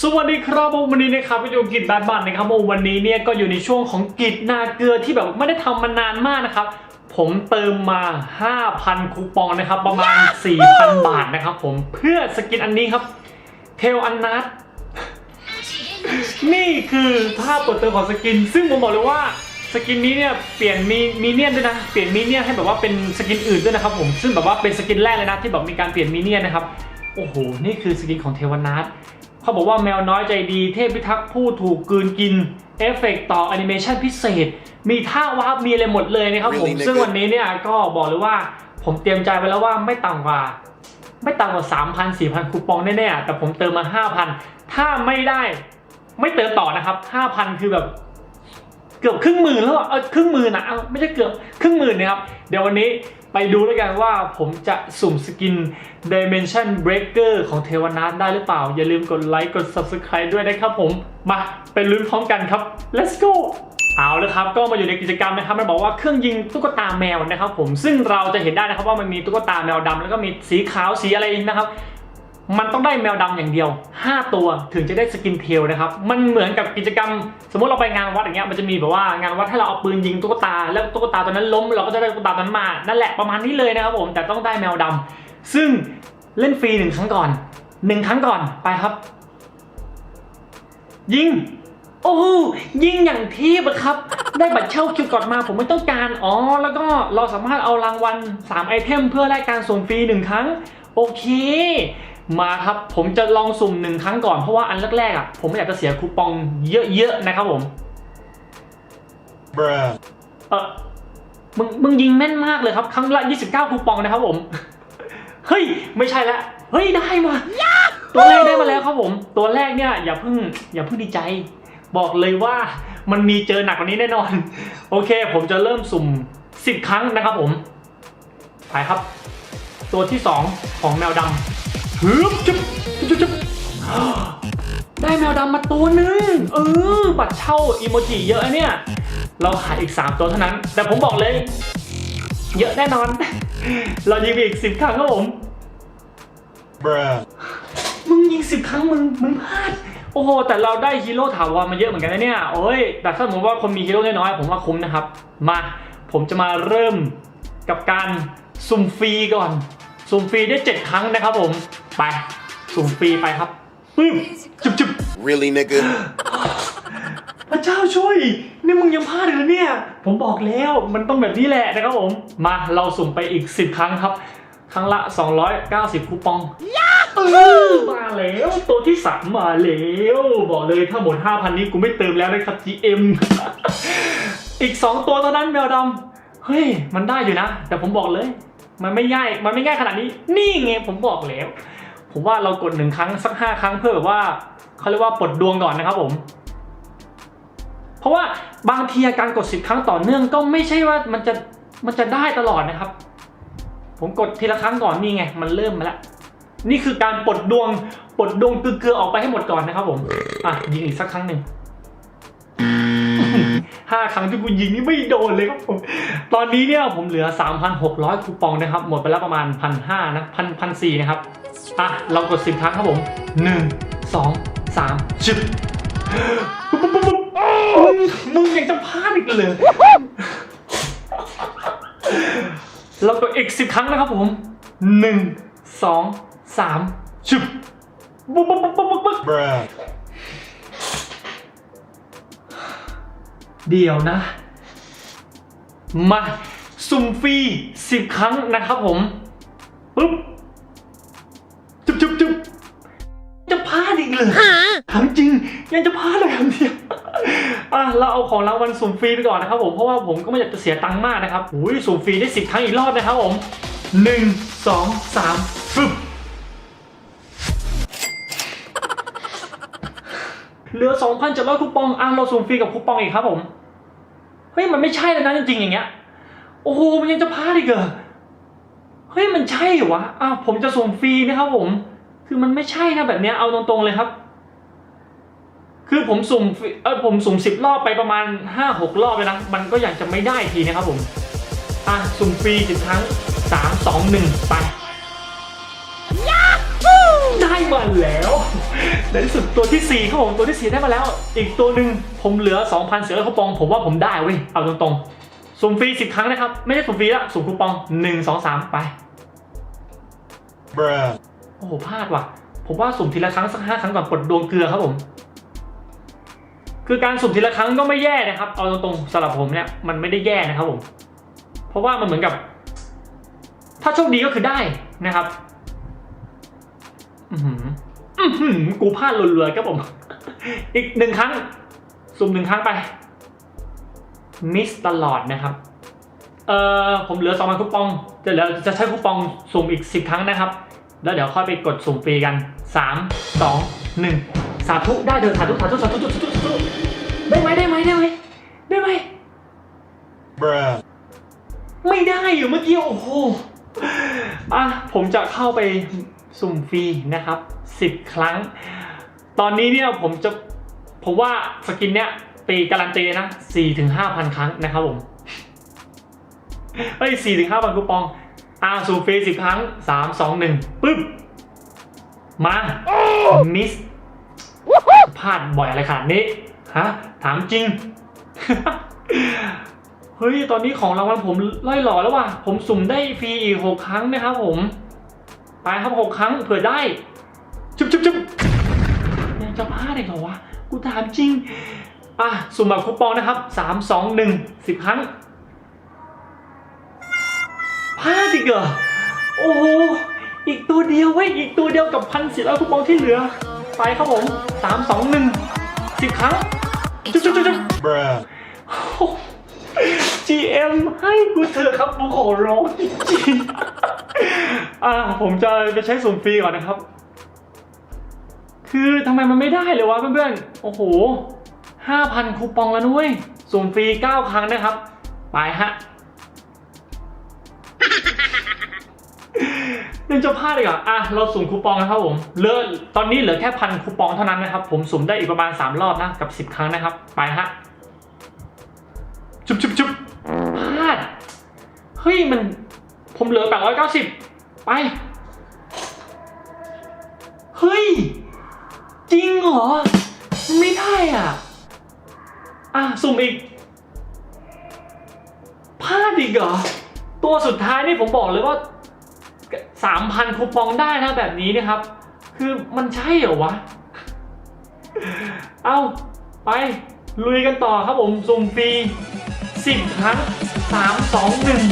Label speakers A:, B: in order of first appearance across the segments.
A: สวัสดีครับผมวันนี้นะครับวิดีโอกิจบ้านบ้านนะครับผมวันนี้เนี่ยก็อยู่ในช่วงของกิจนาเกลือที่แบบไม่ได้ทำมานานมากนะครับ ผมเติมมา 5,000 คูปองนะครับ ประมาณ 4,000 บาทนะครับ ผมเพื่อสกินอันนี้ครับเทลอันนัทนี่คือภาพเปิดเติมของสกิน ซึ่งผมบอกเลยว่าสกินนี้เนี่ยเปลี่ยนมีมีเนียนด้วยนะเปลี่ยนมีเนียนให้แบบว่าเป็นสกินอื่นด้วยนะครับผมซึ่งแบบว่าเป็นสกินแรกเลยนะที่แบบมีการเปลี่ยนมีเนียนนะครับโอ้โหนี่คือสกินของเทวนาท เขาบอกว่าแมวน้อยใจดี เทพพิทักษ์ผู้ถูกกลืนกิน เอฟเฟกต์ต่อแอนิเมชันพิเศษ มีท่าวาร์ปมีอะไรหมดเลยนะครับผม
B: Really nigga?
A: ซึ่งวันนี้เนี่ยก็บอกเลยว่าผมเตรียมใจไว้แล้วว่าไม่ต่ำกว่า ไม่ต่ำกว่า 3,000 4,000 คูปองแน่ๆ แต่ผมเติมมา 5,000 ถ้าไม่ได้ไม่เติมต่อนะครับ 5,000 คือแบบเกือบครึ่งหมื่นแล้วอะเออครึ่งหมื่นนะเอาไม่ใช่เกือบครึ่งหมื่นนะครับ เดี๋ยววันนี้ ไปดูด้วยกันว่าผมจะสุ่มสกิน Dimension Breaker ของเทวนาทได้หรือเปล่า อย่าลืมกดไลค์กด Subscribe ด้วยนะครับผม มาไปลุ้นพร้อมกันครับ let's go เอาแลยครับก็มาอยู่ในกิจกรรมนะครับมันบอกว่าเครื่องยิงตุ๊กตาแมวนะครับผมซึ่งเราจะเห็นได้นะครับว่ามันมีตุ๊กตาแมวดำแล้วก็มีสีขาวสีอะไรนะครับ มันต้องได้แมวดำอย่างเดียว 5 ตัวถึงจะได้สกินเทลนะครับ มันเหมือนกับกิจกรรม สมมติเราไปงานวัดอย่างเงี้ยมันจะมีแบบว่างานวัดให้เราเอาปืนยิงตุ๊กตา แล้วตุ๊กตาตัวนั้นล้มเราก็จะได้ตุ๊กตาตัวนั้นมา นั่นแหละประมาณนี้เลยนะครับผมแต่ต้องได้แมวดำซึ่งเล่นฟรีหนึ่งครั้งก่อนหนึ่งครั้งก่อนไปครับ ยิง โอ้ยิงอย่างทีบะครับ ได้บัตรเช่าคิวก่อนมาผมไม่ต้องการอ๋อแล้วก็เราสามารถเอารางวัล3ไอเทมเพื่อแลกการส่งฟรีหนึ่งครั้ง โอเค มาครับ ผมจะลองสุ่มหนึ่งครั้งก่อนเพราะว่าอันแรกๆอะผมไม่อยากจะเสียคูปองเยอะๆนะครับผม
B: Bruh.
A: เออมึงมึงยิงแม่นมากเลยครับ ครั้งละ 29 คูปองนะครับผม เฮ้ย ไม่ใช่ละ เฮ้ย ได้มา ตัวแรกได้มาแล้วครับผม ตัวแรกเนี่ยอย่าเพิ่งอย่าเพิ่งดีใจ บอกเลยว่ามันมีเจอหนักกว่านี้แน่นอน โอเค ผมจะเริ่มสุ่ม 10 ครั้งนะครับผม ไปครับ ตัวที่ 2 ของแมวดำ ฮึบจุ๊บจุ๊บจุ๊บได้แมวดำมาตัวหนึงเออ บัตรเช่าอีโมจิเยอะนะเนี่ย เราขายอีก 3 ตัวเท่านั้น แต่ผมบอกเลย เยอะแน่นอน เรายิงไปอีก 10 ครั้งครับผม
B: Bruh.
A: มึงยิง 10 ครั้งมึงมึงพลาดโอ้โห แต่เราได้ฮีโร่ถาวรมาเยอะเหมือนกันนะเนี่ย โอ้ยแต่ถ้าสมมติว่าคนมีฮีโร่น้อยๆผมว่าคุ้มนะครับ มาผมจะมาเริ่มกับการสุ่มฟรีก่อน สุ่มฟรีได้ 7 ครั้งนะครับผม ไปสุ่มฟรีไปครับปึ๊บจุบจุบ
B: Really, nigga?
A: พระเจ้าช่วยนี่มึงยังพลาดอีกแล้วเนี่ย ผมบอกแล้วมันต้องแบบนี้แหละนะครับผม มาเราสุ่มไปอีก 10 ครั้งครับ ครั้งละ 290 คูปองเออมาแล้วตัวที่3มาแล้วบอกเลยถ้าหมด 5,000 นี้กูไม่เติมแล้วนะครับ GM อีก 2 ตัวเท่านั้นแมวดำเฮ้ย มันได้อยู่นะ แต่ผมบอกเลย มันไม่ง่ายมันไม่ง่ายขนาดนี้ นี่ไงผมบอกแล้ว ผมว่าเรากดหนึ่งครั้งสักห้าครั้งเพื่อแบบว่าเขาเรียกว่าปลดดวงก่อนนะครับผม เพราะว่าบางทีการกดสิบครั้งต่อเนื่องก็ไม่ใช่ว่ามันจะมันจะได้ตลอดนะครับ ผมกดทีละครั้งก่อนนี่ไง มันเริ่มมาแล้วนี่คือการปลดดวงปลดดวงเกลือออกไปให้หมดก่อนนะครับผมอะยิงอีกสักครั้งหนึ่งห้าครั้งที่กูยิงนี่ไม่โดนเลยครับผมตอนนี้เนี่ยผมเหลือ 3,600คูปองนะครับ หมดไปแล้วประมาณ 1,500นะพันพันสี่นะครับ อะ เรากด10ครั้งครับผม1 2 3ชิบปุ๊บปุ๊บปุ๊บปุ๊บมึงยังจะพลาดอีกเลย เรากดอีก10ครั้งนะครับผม1 2 3ชิบปุ๊บปุ๊บปุ๊บปุ๊บปุ๊บ
B: Bruh.
A: เดี๋ยวนะ มาสุ่มฟรีสิบครั้งนะครับผมปุ๊บจุบ เลยถามจริงยังจะพลาดเลยคำเดียวอะเราเอาของรางวัลสุ่มฟรีไปก่อนนะครับผมเพราะว่าผมก็ไม่อยากจะเสียตังค์มากนะครับอุ้ยสุ่มฟรีได้สิบครั้งอีกรอบนะครับผมหนึ่งสองสามฟึบเหลือ2,700คูปองอะเราสุ่มฟรีกับคูปองอีกครับผมเฮ้ยมันไม่ใช่แล้วนะจริงๆอย่างเงี้ยโอ้โหมันยังจะพลาดอีกเหรอเฮ้ยมันใช่เหรอวะอ้าวผมจะส่งฟรีนะครับผม คือมันไม่ใช่นะแบบเนี้ยเอาตรงๆเลยครับ คือผมสุ่มฟรีเออผมสุ่มสิบรอบไปประมาณห้าหกรอบเลยนะ มันก็อยากจะไม่ได้ทีนะครับผม อะ สุ่มฟรีสิบครั้งสามสองหนึ่งไปได้มาแล้วในที่สุดตัวที่สี่ครับผมตัวที่สี่ได้มาแล้ว อีกตัวหนึ่งผมเหลือ 2,000เสือคูปอง ผมว่าผมได้เว้ยเอาตรงๆสุ่มฟรี10 ครั้งนะครับ ไม่ใช่สุ่มฟรีละสุ่มคูปอง 1 2 3 ไป
B: Bruh.
A: โอ้โหพลาดว่ะ ผมว่าสุ่มทีละครั้งสักห้าครั้งก่อนปลดดวงเกลือครับผม คือการสุ่มทีละครั้งก็ไม่แย่นะครับ เอาตรงๆสำหรับผมเนี่ยมันไม่ได้แย่นะครับผม เพราะว่ามันเหมือนกับ ถ้าโชคดีก็คือได้นะครับ อือหืออื้อหือกูพลาดรัวๆครับผม อีกหนึ่งครั้ง สุ่มหนึ่งครั้งไป มิสตลอดนะครับเอ่อผมเหลือสองพันคูปองจะเหลือจะใช้คูปองสุ่มอีกสิบครั้งนะครับ แล้วเดี๋ยวค่อยไปกดสุ่มฟรีกันสามสองหนึ่งสาธุได้เถอะสาธุสาธุสาธุสาธุสาธุสาธุได้ไหมได้ไหมได้ไหมได้ไหม
B: Bruh.
A: ไม่ได้อยู่เมื่อกี้โอ้โหอะผมจะเข้าไปสุ่มฟรีนะครับสิบครั้ง ตอนนี้เนี่ยผมจะผมว่าสกินเนี้ยตีการันตีนะสี่ถึงห้าพันครั้งนะครับผมเฮ้ยสี่ถึงห้าพันคูปอง อ่าสุ่มฟรีสิบครั้งสามสองหนึ่งปึ๊บ มามิสพลาดบ่อยอะไรขนาดนี้ ฮะ ถามจริง เฮ้ย ตอนนี้ของรางวัลผมล่อยหล่อแล้วว่ะ ผมสุ่มได้ฟรีอีกหกครั้งนะครับผม ไปครับหกครั้งเผื่อได้ จุ๊บจุ๊บจุ๊บยังจะพลาดอีกเหรอวะ กูถามจริง อะ สุ่มแบบคูปองนะครับสามสองหนึ่งสิบครั้ง พลาดอีกเหรอ โอ้โห อีกตัวเดียวเว้ย อีกตัวเดียวกับพันสี่ร้อยคูปองที่เหลือ ไปครับผมสามสองหนึ่งสิบครั้ง จุ๊บจุ๊บจุ๊บจุ๊บ
B: Bruh.
A: GM ให้กูเถอะครับกูขอร้องจริงๆอ่าผมจะไปใช้สุ่มฟรีก่อนนะครับ คือทำไมมันไม่ได้เลยวะเพื่อนๆ โอ้โหห้าพันคูปองแล้วนุ้ยสุ่มฟรีเก้าครั้งนะครับ ไปฮะ ยังจะพลาดอีกเหรออะ เราสุ่มคูปองนะครับผมเหลือตอนนี้เหลือแค่พันคูปองเท่านั้นนะครับ ผมสุ่มได้อีกประมาณ 3 รอบนะ กับ 10 ครั้งนะครับ ไปฮะ จุบจุบจุบพลาด เฮ้ย มัน ผมเหลือ 890 ไป เฮ้ย จริงเหรอ ไม่ได้อะ อะ สุ่มอีกพลาดอีกเหรอ ตัวสุดท้ายนี่ผมบอกเลยว่า สามพันคูปองได้นะแบบนี้นะครับ คือมันใช่เหรอวะ เอาไป ลุยกันต่อครับผมสุ่มฟรีสิบครั้งสามสองหนึ่ง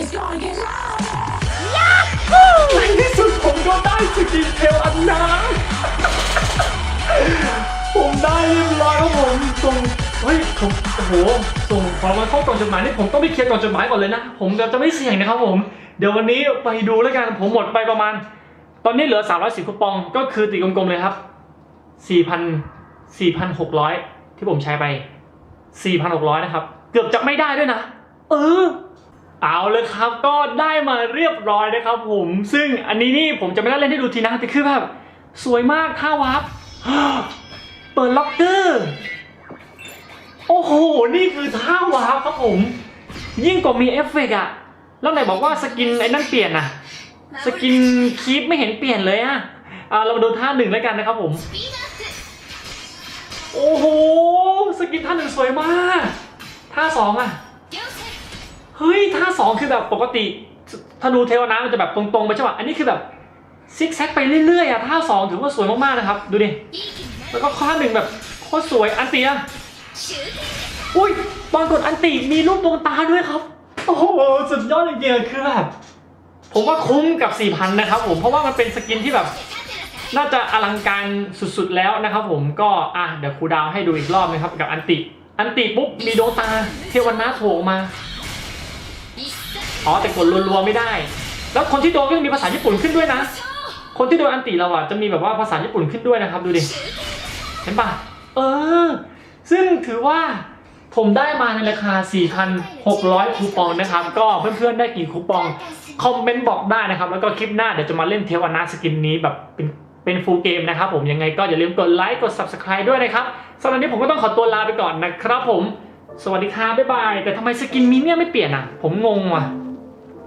C: It's gonna get loud.
A: ในที่สุดผมก็ได้สกินเทลอันนาผมได้เรียบร้อยครับผมส่งเฮ้ยผมโอ้โหส่งพอมาเข้ากล่องจดหมายนี่ผมต้องไปเคลียร์กล่องจดหมายก่อนเลยนะ ผมจะไม่เสี่ยงนะครับผม เดี๋ยววันนี้ไปดูแล้วกันผมหมดไปประมาณ ตอนนี้เหลือ 310คูปองก็คือตีกลมๆเลยครับ 4,000 4,600 ที่ผมใช้ไป 4,600 นะครับ เกือบจะไม่ได้ด้วยนะ เออ เอาเลยครับก็ได้มาเรียบร้อยนะครับผม ซึ่งอันนี้นี่ผมจะไม่ได้เล่นให้ดูทีนะแต่คือแบบสวยมากท่าวับเปิดล็อกเกอร์โอ้โห นี่คือท่าวาร์ปครับผม ยิ่งกว่ามีเอฟเฟกต์อะ แล้วไหนบอกว่าสกินไอ้นั่นเปลี่ยนอะสกินคีปไม่เห็นเปลี่ยนเลยอะอ่าเรามาดูท่าหนึ่งแล้วกันนะครับผม โอ้โห สกินท่าหนึ่งสวยมาก ท่าสองอะเฮ้ย ท่าสองคือแบบปกติธนูเทวนามันจะแบบตรงๆไปใช่ป่ะ อันนี้คือแบบซิกแซกไปเรื่อยๆอะท่าสองถือว่าสวยมากๆนะครับ ดูดิ แล้วก็ข้าหนึ่งแบบโคตรสวย อันตีอะอุ้ยตอนกดอันตีมีรูปดวงตาด้วยครับ โอ้โหสุดยอดจริงๆคือแบบผมว่าคุ้มกับ 4,000 นะครับผมเพราะว่ามันเป็นสกินที่แบบ น่าจะอลังการสุดๆแล้วนะครับผมก็อะเดี๋ยวครูดาวให้ดูอีกรอบนะครับกับอันติ อันติปุ๊บมีโดตาเทวนาโผล่ออกมา อ๋อแต่กดรัวๆไม่ได้ แล้วคนที่โดนก็จะมีภาษาญี่ปุ่นขึ้นด้วยนะ คนที่โดนอันติเราอะจะมีแบบว่าภาษาญี่ปุ่นขึ้นด้วยนะครับ ดูดิ เห็นปะเออ ซึ่งถือว่า ผมได้มาในราคา 4,600 คูปองนะครับ ก็เพื่อนๆได้กี่คูปอง คอมเมนต์บอกได้นะครับ แล้วก็คลิปหน้าเดี๋ยวจะมาเล่นเทวนาสกินนี้แบบเป็นเป็นฟูลเกมนะครับผมยังไงก็อย่าลืมกดไลค์กด subscribe ด้วยนะครับสำหรับนนี้ผมก็ต้องขอตัวลาไปก่อนนะครับผม สวัสดีครับบ๊ายบาย แต่ทำไมสกินมีเนี่ยไม่เปลี่ยนอะ ผมงงว่ะ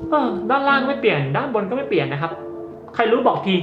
A: เออด้านล่างไม่เปลี่ยน ด้านบนก็ไม่เปลี่ยนนะครับ ใครรู้บอกที